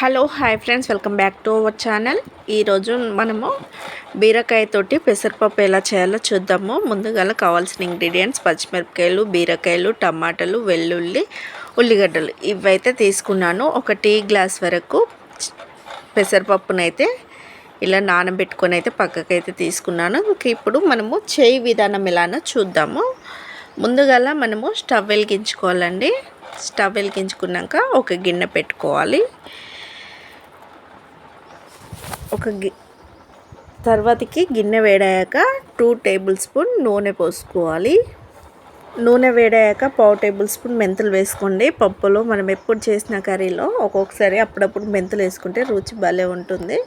Hello hi friends. Welcome back to our channel. ఈరోజు మనము బీరకాయతోటి పెసరపప్పు ఎలా చేయాలో చూద్దాము. ముందుగా కావాల్సిన ఇంగ్రీడియంట్స్ పచ్చిమిరపకాయలు బీరకాయలు టమాటాలు వెల్లుల్లి ఉల్లిగడ్డలు ఇవైతే తీసుకున్నాను. ఒక టీ గ్లాస్ వరకు పెసరపప్పునైతే ఇలా నానబెట్టుకొని అయితే పక్కకైతే తీసుకున్నాను. ఇప్పుడు మనము చేయి విధానం ఎలానో చూద్దాము. ముందుగా మనము స్టవ్ వెలిగించుకోవాలండి. స్టవ్ వెలిగించుకున్నాక ఒక గిన్నె పెట్టుకోవాలి. ఒక గి తర్వాతకి గిన్నె వేడాక టూ టేబుల్ స్పూన్ నూనె పోసుకోవాలి. నూనె వేడాక పావు టేబుల్ స్పూన్ మెంతులు వేసుకోండి. పప్పులో మనం ఎప్పుడు చేసిన కర్రీలో ఒక్కొక్కసారి అప్పుడప్పుడు మెంతులు వేసుకుంటే రుచి భలే ఉంటుంది.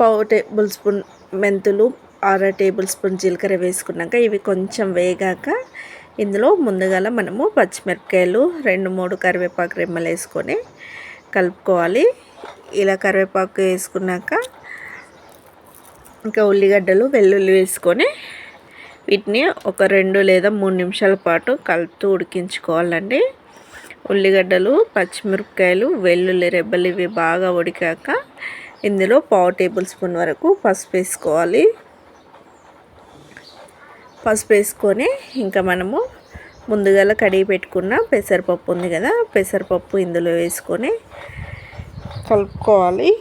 పావు టేబుల్ స్పూన్ మెంతులు అర టేబుల్ స్పూన్ జీలకర్ర వేసుకున్నాక ఇవి కొంచెం వేగాక ఇందులో ముందుగాల మనము పచ్చిమిరపకాయలు రెండు మూడు కరివేపాకు రెమ్మలు వేసుకొని కలుపుకోవాలి. ఇలా కరివేపాకు వేసుకున్నాక ఇంకా ఉల్లిగడ్డలు వెల్లుల్లి వేసుకొని వీటిని ఒక రెండు లేదా మూడు నిమిషాల పాటు కలుపుతూ ఉడికించుకోవాలండి. ఉల్లిగడ్డలు పచ్చిమిరపకాయలు వెల్లుల్లి రెబ్బలు ఇవి బాగా ఉడికాక ఇందులో పావు టేబుల్ స్పూన్ వరకు పసుపు వేసుకోవాలి. పసుపు వేసుకొని ఇంకా మనము ముందుగాల కడిగి పెట్టుకున్న పెసరపప్పు ఉంది కదా పెసరపప్పు ఇందులో వేసుకొని కలుపుకోవాలి.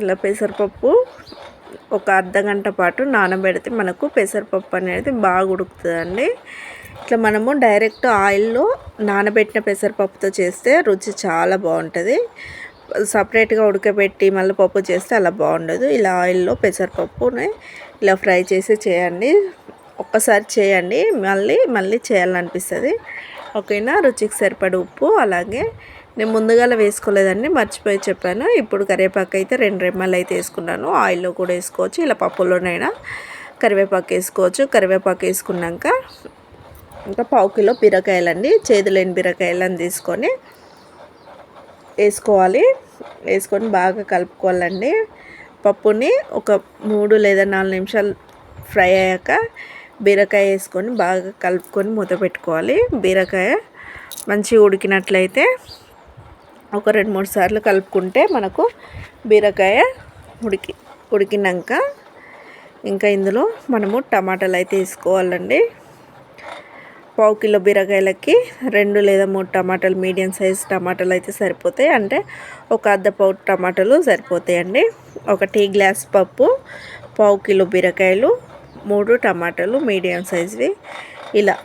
ఇలా పెసరపప్పు ఒక అర్ధ గంట పాటు నానబెడితే మనకు పెసరపప్పు అనేది బాగా ఉడుకుతుందండి. ఇట్లా మనము డైరెక్ట్ ఆయిల్లో నానబెట్టిన పెసరపప్పుతో చేస్తే రుచి చాలా బాగుంటుంది. సపరేట్గా ఉడకబెట్టి మళ్ళీ పప్పు చేస్తే అలా బాగుండదు. ఇలా ఆయిల్లో పెసరపప్పుని ఇలా ఫ్రై చేసి చేయండి. ఒక్కసారి చేయండి. మళ్ళీ మళ్ళీ చేయాలనిపిస్తుంది. ఓకేనా? రుచికి సరిపడి ఉప్పు అలాగే నేను ముందుగాల వేసుకోలేదండి మర్చిపోయి చెప్పాను. ఇప్పుడు కరివేపాకు అయితే రెండు రెమ్మలు అయితే వేసుకున్నాను. ఆయిల్లో కూడా వేసుకోవచ్చు ఇలా పప్పులోనైనా కరివేపాకు వేసుకోవచ్చు. కరివేపాకు వేసుకున్నాక ఇంకా పావు కిలో బీరకాయలండి చేదులేని బీరకాయలను తీసుకొని వేసుకోవాలి. వేసుకొని బాగా కలుపుకోవాలండి. పప్పుని ఒక మూడు లేదా నాలుగు నిమిషాలు ఫ్రై అయ్యాక బీరకాయ వేసుకొని బాగా కలుపుకొని మూత పెట్టుకోవాలి. బీరకాయ మంచిగా ఉడికినట్లయితే ఒక రెండు మూడు సార్లు కలుపుకుంటే మనకు బీరకాయ ఉడికి ఉడికినాక ఇంకా ఇందులో మనము టమాటాలు అయితే వేసుకోవాలండి. పావు కిలో బీరకాయలకి రెండు లేదా మూడు టమాటాలు మీడియం సైజ్ టమాటాలు అయితే సరిపోతాయి. అంటే ఒక అర్ధ పావు టమాటాలు సరిపోతాయండి. ఒక టీ గ్లాస్ పప్పు పావు కిలో బీరకాయలు మూడు టమాటాలు మీడియం సైజ్వి. ఇలా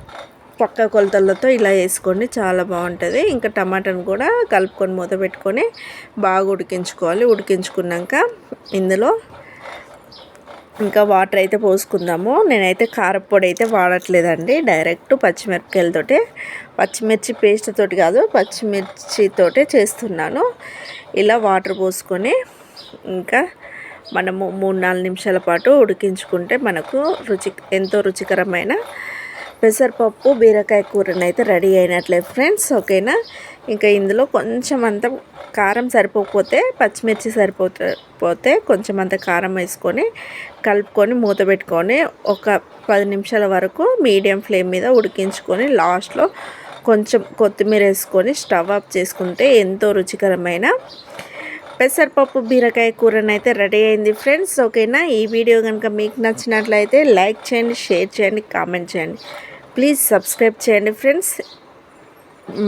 పక్క కొలతలతో ఇలా వేసుకోండి చాలా బాగుంటుంది. ఇంకా టమాటాను కూడా కలుపుకొని మూత పెట్టుకొని బాగా ఉడికించుకోవాలి. ఉడికించుకున్నాక ఇందులో ఇంకా వాటర్ అయితే పోసుకుందాము. నేనైతే కారపొడి అయితే వాడట్లేదండి. డైరెక్ట్ పచ్చిమిరపకాయలతోటే పచ్చిమిర్చి పేస్ట్ తోటి కాదు పచ్చిమిర్చితోటే చేస్తున్నాను. ఇలా వాటర్ పోసుకొని ఇంకా మనము మూడు నాలుగు నిమిషాల పాటు ఉడికించుకుంటే మనకు రుచి ఎంతో రుచికరమైన పెసరపప్పు బీరకాయ కూరని అయితే రెడీ అయినట్లే ఫ్రెండ్స్ ఓకేనా? ఇంకా ఇందులో కొంచెం అంత కారం సరిపోకపోతే పచ్చిమిర్చి సరిపోతే కొంచెం అంత కారం వేసుకొని కలుపుకొని మూత పెట్టుకొని ఒక పది నిమిషాల వరకు మీడియం ఫ్లేమ్ మీద ఉడికించుకొని లాస్ట్లో కొంచెం కొత్తిమీర వేసుకొని స్టవ్ ఆఫ్ చేసుకుంటే ఎంతో రుచికరమైన పెసరపప్పు బీరకాయ కూరని అయితే రెడీ అయింది ఫ్రెండ్స్. ఓకేనా? ఈ వీడియో కనుక మీకు నచ్చినట్లయితే లైక్ చేయండి షేర్ చేయండి కామెంట్ చేయండి. ప్లీజ్ సబ్స్క్రైబ్ చేయండి ఫ్రెండ్స్.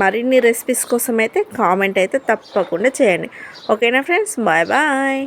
మరిన్ని రెసిపీస్ కోసం అయితే కామెంట్ అయితే తప్పకుండా చేయండి. ఓకేనా ఫ్రెండ్స్? Bye bye.